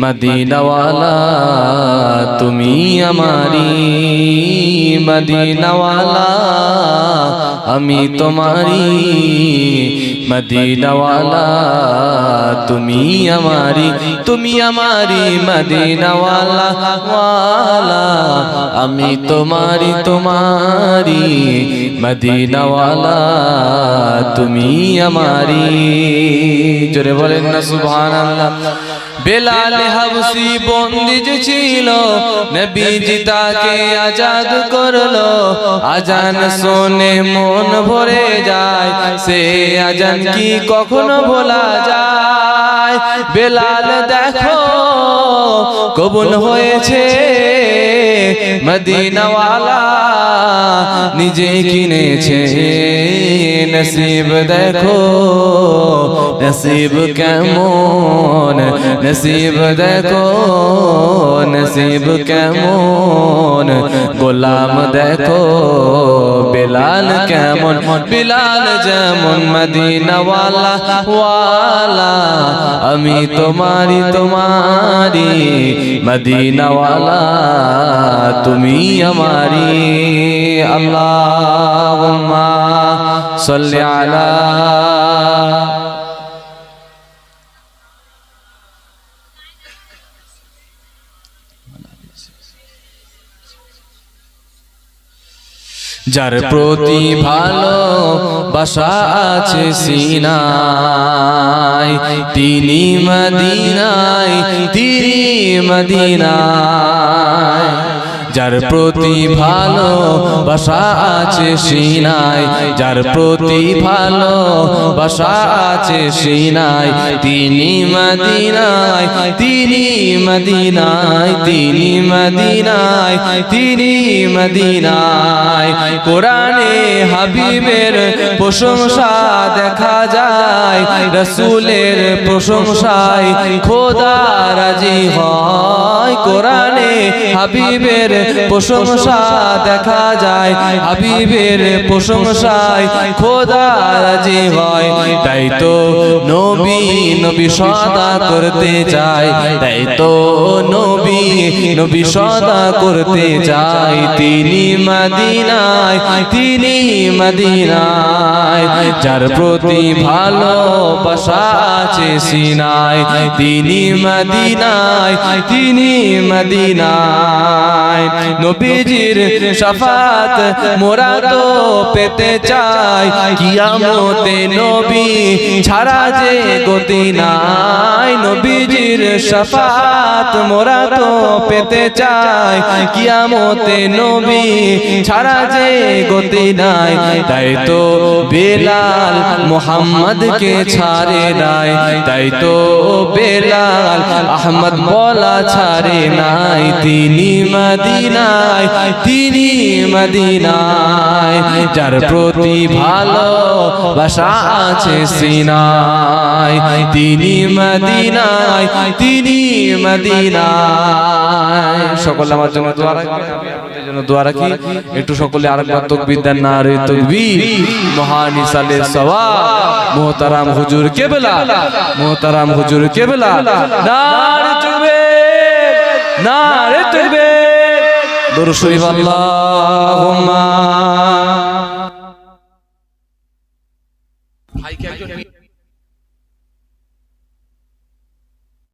মদিনাওয়ালা, তুমি আমারি। মদিনাওয়ালা, আমি তোমারি। মদিনাওয়ালা, তুমি আমারি। তুমি আমারি মদিনাওয়ালা, ওয়ালা, আমি তোমারি তোমারি। মদিনাওয়ালা, তুমি আমারি জোরে বলেন না, সুবহানাল্লাহ। বেলাল হাবসি বন্দি ছিল, নবীজি তাকে আজাদ করল। আজান শোনে মন ভরে যায়, সে আজান কি কখনো ভোলা যায়? বেলাল দেখো কবুল হয়েছে মদিনাওয়ালা নিজে কিনেছে নসিব দেখো নসিব কেমন নসিব দেখো নসিব কেমন গোলাম দেখো বেলাল কেমন বিলাল যেমন মদিনাওয়ালা ওয়ালা আমি তোমারি তোমারি মদিনাওয়ালা তুমি আমারি আল্লাহুম্মা সাল্লি আলা যার প্রতি ভালো বাসা আছে সিনাই তিনি মদিনায় তিনি মদিনায়। যার প্রতি ভালো বাসা আছে সিনাই, যার প্রতি ভালো বাসা আছে সিনাই, তিনি মদিনায় তিনি মদিনায় তিনি মদিনায় তিনি মদিনায়। কোরআনে হাবিবের প্রশংসা দেখা যায়, রসুলের প্রশংসায় খোদা রাজি হয়। কোরআনে হাবিবের প্রশংসা দেখা যায়। হাবিবের প্রশংসায় খোদা রাজি হয়। তাই তো নবী নবী সদা করতে চাই তাই তো নবী নবী সদা করতে চাই তিনি মদিনায় তিনি মদিনায়। যার প্রতি ভালোবাসা আছে সিনায় তিনি মদিনায় তিনি মদিনায়। নবীজির শাফাত মোরা তো পেতে চাই। কিয়ামতে নবী ছাড়া যে গতি নাই। নবীজির শাফাত মোরা তো পেতে চাই। কিয়ামতে নবী ছাড়া যে গতি নাই, তাই তো বেলাল মোহাম্মদকে ছাড়ে নাই। তাই তো বেলাল আহমদ বলা ছাড়ে নাই। তিনি মদিনায় তিনি মদিনায়। যার প্রতি ভালো বাসা আছে সিনাই, তিনি মদিনায় তিনি মদিনায়। সকল আমার জন্য দোয়া রাখবেন আপনাদের জন্য দোয়া রাখি। একটু সকলে আরেকবার তকবীর দেন না রে তকবীর। মহান ইসালে সওয়াব, মোহতারাম হুজুর কেবলা, মোহতারাম হুজুর কেবলা। নারে তকবীর নারে তকবীর। দরুদ শরীফ, আল্লাহুম্মা। I can